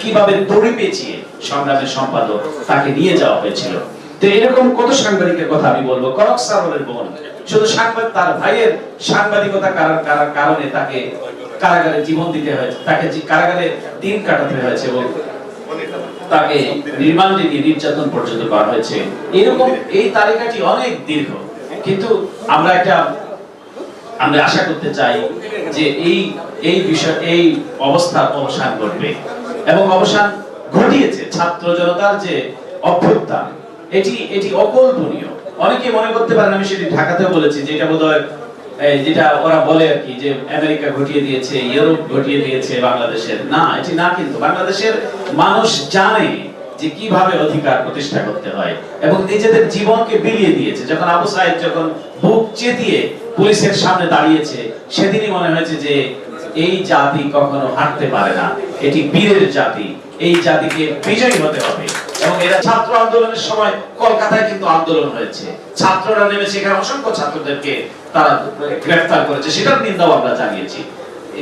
কীভাবে দড়ি পেঁচিয়ে সংগ্রামের সম্পাদক তাকে নিয়ে যাওয়া হয়েছিল। তো এরকম কত সাংবাদিকের কথা আমি বলব করক বোন শুধু সাংবাদিক তার ভাইয়ের সাংবাদিকতা কার- কার- কারণে তাকে কারাগারে জীবন দিতে হয়েছে, তাকে কারাগারে দিন কাটাতে হয়েছে এবং তাকে রিমান্ডে নিয়ে নির্যাতন পর্যন্ত করা হয়েছে। এরকম এই তালিকাটি অনেক দীর্ঘ। কিন্তু আমরা একটা, আমরা আশা করতে চাই যে এই এই বিষয়, এই অবস্থার অবসান ঘটবে। এবং অবসান ঘটিয়েছে ছাত্র জনতার যে অভ্যুত্থান, এটি এটি অকল্পনীয়। অনেকে মনে করতে পারেন, আমি সেটি ঢাকাতেও বলেছি যে এটা বোধহয় এই যেটা ওরা বলে আর কি, যে আমেরিকা ঘটিয়ে দিয়েছে, ইউরোপ ঘটিয়ে দিয়েছে বাংলাদেশের। না, এটি না কিন্তু, বাংলাদেশের মানুষ জানে যে কীভাবে অধিকার প্রতিষ্ঠা করতে হয় এবং নিজেদের জীবনকে বিলিয়ে দিয়েছে। যখন আবু সাহেব যখন বুক চেতিয়ে পুলিশের সামনে দাঁড়িয়েছে, সেদিনই মনে হয়েছে যে এই জাতি কখনো হারতে পারে না। এটি বীরের জাতি, এই জাতিকে বিজয়ী হতে হবে। এবং এরা ছাত্র আন্দোলনের সময় কলকাতায় কিন্তু আন্দোলন হয়েছে। ছাত্ররা নেমে সেখানে অসংখ্য ছাত্রদেরকে তারা গ্রেফতার করেছে, সেটার নিন্দাও আমরা জানিয়েছি।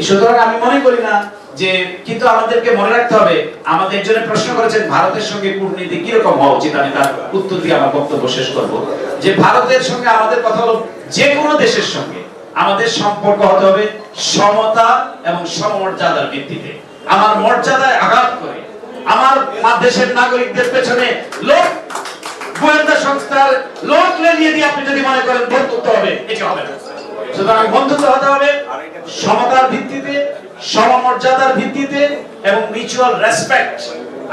সুতরাং আমি মনে করি না যে কিন্তু আমাদেরকে মনে রাখতে হবে, আমাদের একজনে প্রশ্ন করেছেন, ভারতের সঙ্গে কূটনীতি কীরকম হওয়া উচিত? আমি তার উত্তর দিয়ে আমার বক্তব্য শেষ করব। যে ভারতের সঙ্গে আমাদের কথা হলো যে কোনো দেশের সঙ্গে আমাদের সম্পর্ক হতে হবে সমতা এবং সমমর্যাদার ভিত্তিতে। আমার মর্যাদায় আঘাত করে আমার দেশের নাগরিকদের পেছনে লোক, গোয়েন্দা সংস্থার লোক লেলিয়ে দিয়ে আপনি যদি মনে করেন বন্ধুত্ব হবে, এটি হবে না। সুতরাং বন্ধুত্ব হতে হবে, সমতার ভিত্তিতে, সমমর্যাদার ভিত্তিতে এবং মিউচুয়াল রেসপেক্ট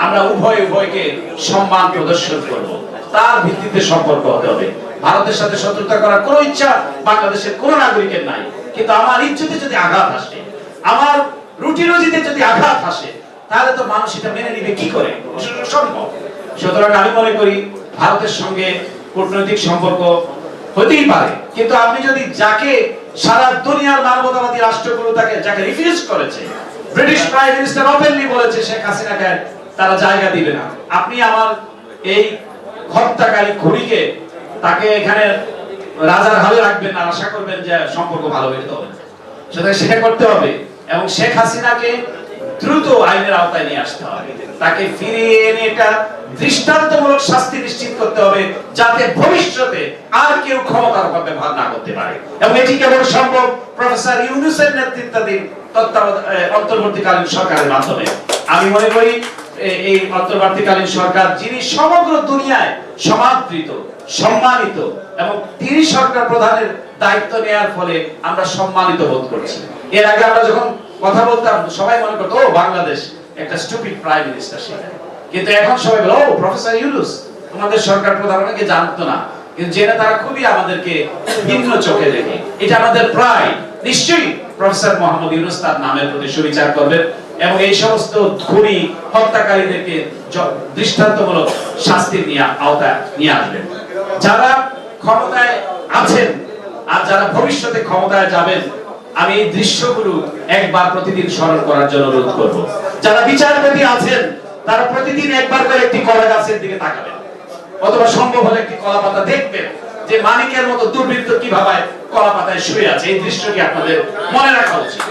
আমরা উভয় উভয়কে সম্মান প্রদর্শন করব। তার ভিত্তিতে সম্পর্ক হতে হবে। ভারতের সাথে শত্রুতা করার কোনো ইচ্ছা বাংলাদেশের কোনো নাগরিকের নাই। কিন্তু আমার ইজ্জতে যদি আঘাত আসে, আমার রুটি রুজিতে যদি আঘাত আসে তাহলে তো মানুষ এটা মেনে নিবে, কি করে? সম্ভব। সুতরাং আমি মনে করি ভারতের সঙ্গে কূটনৈতিক সম্পর্ক হতেই পারে। কিন্তু আপনি যদি যাকে সারা দুনিয়ার মানবতাবাদী রাষ্ট্রগুলো তাকে, যাকে রিফিউজ করেছে ব্রিটিশ প্রাইম মিনিস্টার ওপেনলি বলেছে, শেখ হাসিনাকে তারা জায়গা দিবে না। আপনি আমার এই হত্যাকারী খুনিকে তাকে এখানে রাজার হালে রাখবেন আর আশা করবেন যে সম্পর্ক ভালো হয়ে হবে। সুতরাং সেটা করতে হবে। এবং শেখ হাসিনাকে দ্রুত আইনের আওতায় নিয়ে আসতে হবে। তাকে ফিরিয়ে এনে এটা দৃষ্টান্তমূলক শাস্তি নিশ্চিত করতে হবে, যাতে ভবিষ্যতে আর কেউ ক্ষমতার ব্যবহার না করতে পারে। এবং এটি কেবল সম্ভব প্রফেসর ইউনুসের নেতৃত্বাধীন অন্তর্বর্তীকালীন সরকারের মাধ্যমে। আমি মনে করি এই অন্তর্বর্তীকালীন সরকার যিনি সমগ্র দুনিয়ায় সমাদৃত, সম্মানিত এবং তিনি সরকার প্রধানের দায়িত্ব নেওয়ার ফলে আমরা সম্মানিত বোধ করছি। এর আগে আমরা যখন কথা বলতাম সবাই মনে করতো, ও, বাংলাদেশ, একটা স্টুপিড প্রাইম মিনিস্টার সেখানে কিন্তু এখন সবাই বলে, ও প্রফেসর ইউনুস, তোমাদের সরকার প্রধান অনেকে জানতো না? কিন্তু জেনে তারা খুবই আমাদেরকে ভিন্ন চোখে দেখে। এটা আমাদের প্রায় নিশ্চয়ই প্রফেসর মোহাম্মদ ইউনুস তার নামের প্রতি সুবিচার করবেন এবং এই সমস্ত খুনি হত্যাকারীদেরকে দৃষ্টান্তমূলক শাস্তির নিয়ে আওতায় নিয়ে আসবেন যারা ক্ষমতায় আছেন আর যারা ভবিষ্যতে ক্ষমতায় যাবেন আমি এই দৃশ্যগুলো একবার প্রতিদিন স্মরণ করার জন্য অনুরোধ করব। যারা বিচারপতি আছেন, তারা প্রতিদিন একবার করে একটি কলা গাছের দিকে তাকাবেন। অথবা সম্ভব হলে একটি কলা পাতা দেখবেন যে মানিকের মতো দুর্বৃত্ত কীভাবে কলা পাতায় শুয়ে আছে। এই দৃশ্যটি আপনাদের মনে রাখা উচিত।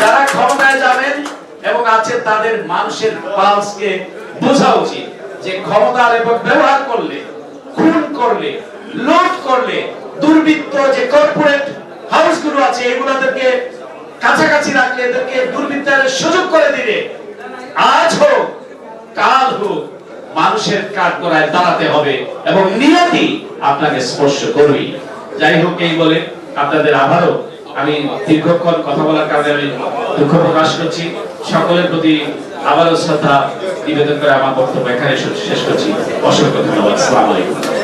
যারা ক্ষমতায় যাবেন এবং আছে তাদের মানুষের পালসকে বোঝা উচিত যে ক্ষমতার এবং ব্যবহার করলে, খুন করলে, লুট করলে, দুর্বৃত্ত যে কর্পোরেট হাউসগুলো আছে, এগুলোদেরকে কাছাকাছি রাখলে এদেরকে দুর্বৃত্তায়নের সুযোগ করে দিলে আজ হোক, কাল হোক, মানুষের কাঠ করায় দাঁড়াতে হবে এবং নিয়তি আপনাকে স্পর্শ করবেই যাই হোক এই বলে, আপনাদের আবারও আমি দীর্ঘক্ষণ কথা বলার কারণে আমি দুঃখ প্রকাশ করছি। সকলের প্রতি আবারও শ্রদ্ধা নিবেদন করে আমার বক্তব্য এখানে শেষ করছি। অসংখ্য ধন্যবাদ। আসসালামু আলাইকুম।